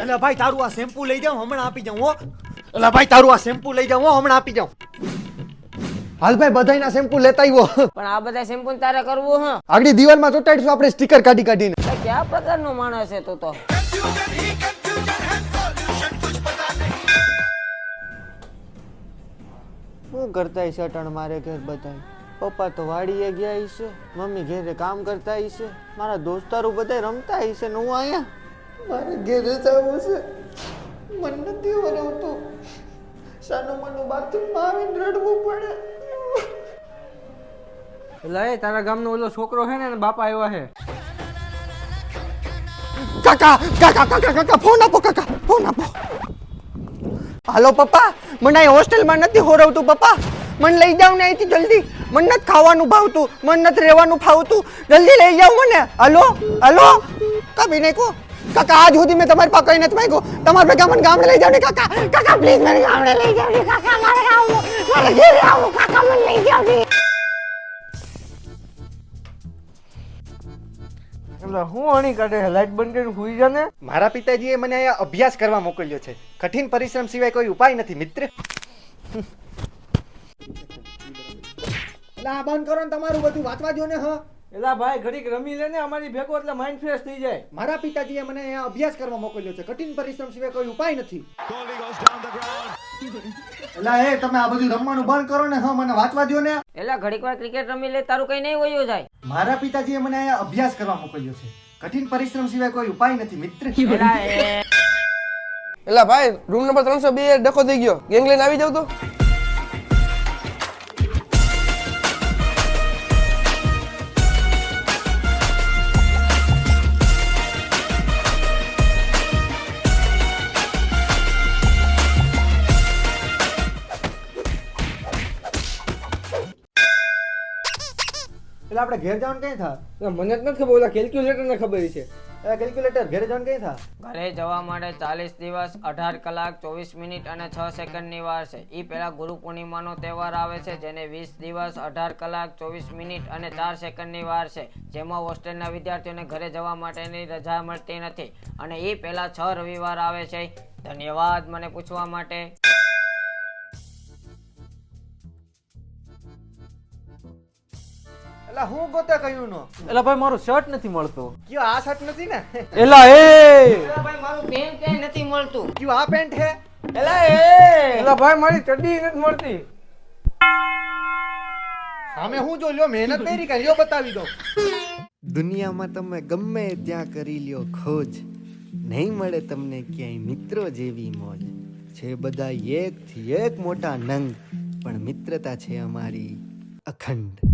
એટલે ભાઈ તારું આ શેમ્પુ લઈ જાઉં હમણાં આપી જાઉં હો. એટલે ભાઈ તારું આ શેમ્પુ લઈ જાઉં હો હમણાં આપી જાઉં. હાલ ભાઈ બધાયના શેમ્પુ લેતા આવ્યો પણ આ બધા શેમ્પુ તારે કરવું હા? આગળ દિવાલમાં ચોટાડીશું આપણે સ્ટીકર કાઢી કાઢીને. કયા પ્રકારનો માણસ છે તું તો? શું કરતા હશે અટણ મારે ઘેર બધાય? પપ્પા તો વાડીએ ગયા હશે મમ્મી ઘેરે કામ કરતા હશે મારા દોસ્તારો બધા રમતા હશે ને હું અહીંયા? મારે ઘેરે જવું છે. મન નથી વરવતું સાનું મનું બાથરૂમમાં આવીને રડવું પડે. એટલે એ તારા ગામનો ઓલો છોકરો છે ને એના બાપા આવ્યા છે. કાકા કાકા કાકા કાકા ફોન આપો કાકા ફોન આપો. હાલો પપ્પા મને અહીં હોસ્ટેલમાં નથી હોરવતું પપ્પા. મને લઈ જાવ ને અહીંથી જલ્દી. મને નથી ખાવાનું ભાવતું મને નથી રહેવાનું ફાવતું. જલ્દી લઈ જાવ મને. હાલો હાલો. કાપી નાખો કાકા આજ સુધી મેં તમારી પાસે કઈ નથી માંગ્યું. તમારા ભેગા મને ગામડે લઈ જાવ ને કાકા. કાકા પ્લીઝ મને ગામડે લઈ જાવ ને કાકા. મારે આવું મારે ઘેર આવું કાકા મને લઈ જાવ ને. એટલે હું અણી કાઢે લાઈટ બંધ કરીને સુઈ જા ને? મારા પિતાજીએ મને અહીંયા અભ્યાસ કરવા મોકલ્યો છે. કઠિન પરિશ્રમ સિવાય કોઈ ઉપાય નથી મિત્ર. એટલે આ બંધ કરો ને તમારું બધું વાંચવા જો ને હા. એલા ભાઈ ઘડીક રમી લે ને અમારી ભેગો એટલે માઇન્ડ ફ્રેશ થઈ જાય. મારા પિતાજીએ મને અહીંયા અભ્યાસ કરવા મોકલ્યો છે. કઠિન પરિશ્રમ સિવાય કોઈ ઉપાય નથી. એલા એ તમે આ બધું રમવાનું બંધ કરો ને હા મને વાંચવા દો ને. એલા ઘડીક વાર ક્રિકેટ રમી લે તારું કઈ નહીં વયો જાય મારા પિતાજીએ મને અહીંયા અભ્યાસ કરવા મોકલ્યો છે. કઠિન પરિશ્રમ સિવાય કોઈ ઉપાય નથી મિત્ર. એલા ભાઈ રૂમ નંબર ત્રણસો બે ડખો થઈ ગયો. ગેંગ લઈને આવી જાવ તો. એટલે આપણે ઘેર જવાનું કઈ થાય મને જ નથી ખબર ઓલા કેલ્ક્યુલેટર ને ખબર છે. કેલ્ક્યુલેટર ઘરે જવાનું કઈ થા? ઘરે જવા માટે ચાલીસ દિવસ અઢાર કલાક ચોવીસ મિનિટ અને છ સેકન્ડની વાર છે. એ પહેલા ગુરુ પૂર્ણિમાનો તહેવાર આવે છે જેને વીસ દિવસ અઢાર કલાક ચોવીસ મિનિટ અને ચાર સેકન્ડની વાર છે. જેમાં હોસ્ટેલના વિદ્યાર્થીઓને ઘરે જવા માટેની રજા મળતી નથી. અને એ પહેલા છ રવિવાર આવે છે. ધન્યવાદ મને પૂછવા માટે. એટલે હું ગોતે કહ્યું નો? એલા ભાઈ મારો શર્ટ નથી મળતો. કયો આ શર્ટ નથી ને? એલા એ! ભાઈ મારું પેન્ટ ક્યાંય નથી મળતું. કયો આ પેન્ટ હે? એલા એ! એલા ભાઈ મારી ચડ્ડી નથી મળતી. સામે હું જો લ્યો મહેનત કરી કે લ્યો બતાવી દો. દુનિયામાં તમે ગમે ત્યાં કરી લ્યો ખોજ. નહીં મળે તમને ક્યાંય મિત્રો જેવી મોજ. છે બધા એક થી એક મોટા નંગ પણ મિત્રતા છે અમારી અખંડ.